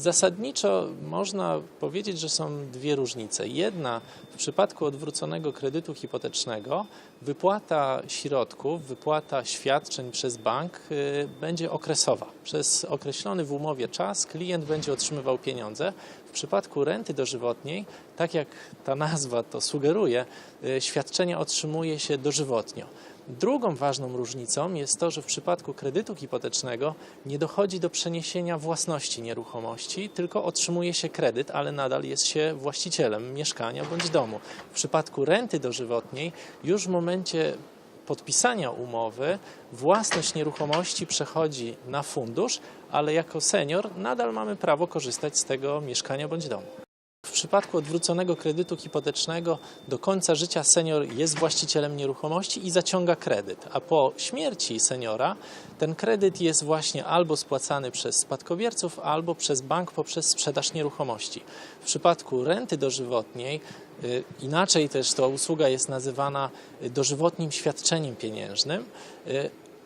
Zasadniczo można powiedzieć, że są dwie różnice. Jedna w przypadku odwróconego kredytu hipotecznego wypłata środków, wypłata świadczeń przez bank y, będzie okresowa. Przez określony w umowie czas klient będzie otrzymywał pieniądze. W przypadku renty dożywotniej, tak jak ta nazwa to sugeruje, y, świadczenia otrzymuje się dożywotnio. Drugą ważną różnicą jest to, że w przypadku kredytu hipotecznego nie dochodzi do przeniesienia własności nieruchomości, tylko otrzymuje się kredyt, ale nadal jest się właścicielem mieszkania bądź domu. W przypadku renty dożywotniej już w momencie podpisania umowy własność nieruchomości przechodzi na fundusz, ale jako senior nadal mamy prawo korzystać z tego mieszkania bądź domu. W przypadku odwróconego kredytu hipotecznego do końca życia senior jest właścicielem nieruchomości i zaciąga kredyt, a po śmierci seniora ten kredyt jest właśnie albo spłacany przez spadkobierców, albo przez bank poprzez sprzedaż nieruchomości. W przypadku renty dożywotniej y, inaczej też ta usługa jest nazywana y, dożywotnim świadczeniem pieniężnym.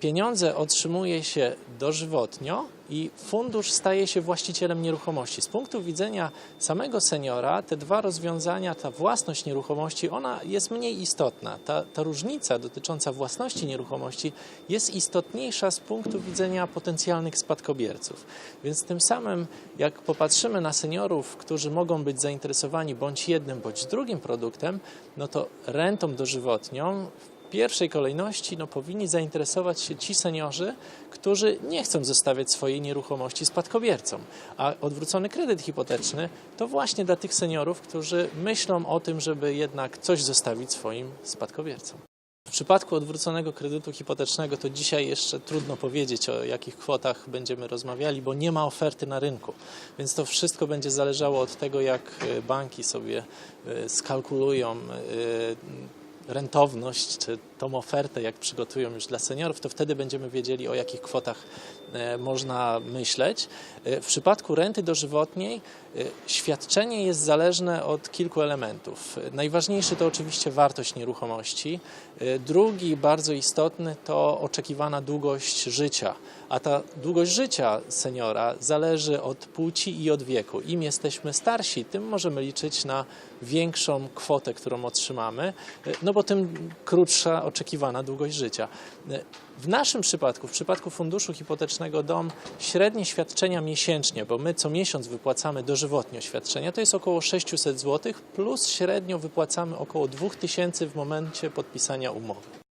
Pieniądze otrzymuje się dożywotnio i fundusz staje się właścicielem nieruchomości. Z punktu widzenia samego seniora, te dwa rozwiązania, ta własność nieruchomości, ona jest mniej istotna. Ta, ta różnica dotycząca własności nieruchomości jest istotniejsza z punktu widzenia potencjalnych spadkobierców. Więc tym samym, jak popatrzymy na seniorów, którzy mogą być zainteresowani bądź jednym, bądź drugim produktem, no to rentą dożywotnią pierwszej kolejności no, powinni zainteresować się ci seniorzy, którzy nie chcą zostawiać swojej nieruchomości spadkobiercom. A odwrócony kredyt hipoteczny to właśnie dla tych seniorów, którzy myślą o tym, żeby jednak coś zostawić swoim spadkobiercom. W przypadku odwróconego kredytu hipotecznego to dzisiaj jeszcze trudno powiedzieć o jakich kwotach będziemy rozmawiali, bo nie ma oferty na rynku. Więc to wszystko będzie zależało od tego, jak e, banki sobie e, skalkulują e, rentowność, czy tą ofertę, jak przygotują już dla seniorów, to wtedy będziemy wiedzieli, o jakich kwotach e, można myśleć. E, W przypadku renty dożywotniej e, świadczenie jest zależne od kilku elementów. Najważniejszy to oczywiście wartość nieruchomości. Drugi, bardzo istotny, to oczekiwana długość życia. A ta długość życia seniora zależy od płci i od wieku. Im jesteśmy starsi, tym możemy liczyć na większą kwotę, którą otrzymamy, no bo tym krótsza oczekiwana długość życia. W naszym przypadku, w przypadku funduszu hipotecznego dom, średnie świadczenia miesięcznie, bo my co miesiąc wypłacamy dożywotnio świadczenia, to jest około 600 zł, plus średnio wypłacamy około 2000 w momencie podpisania umowy.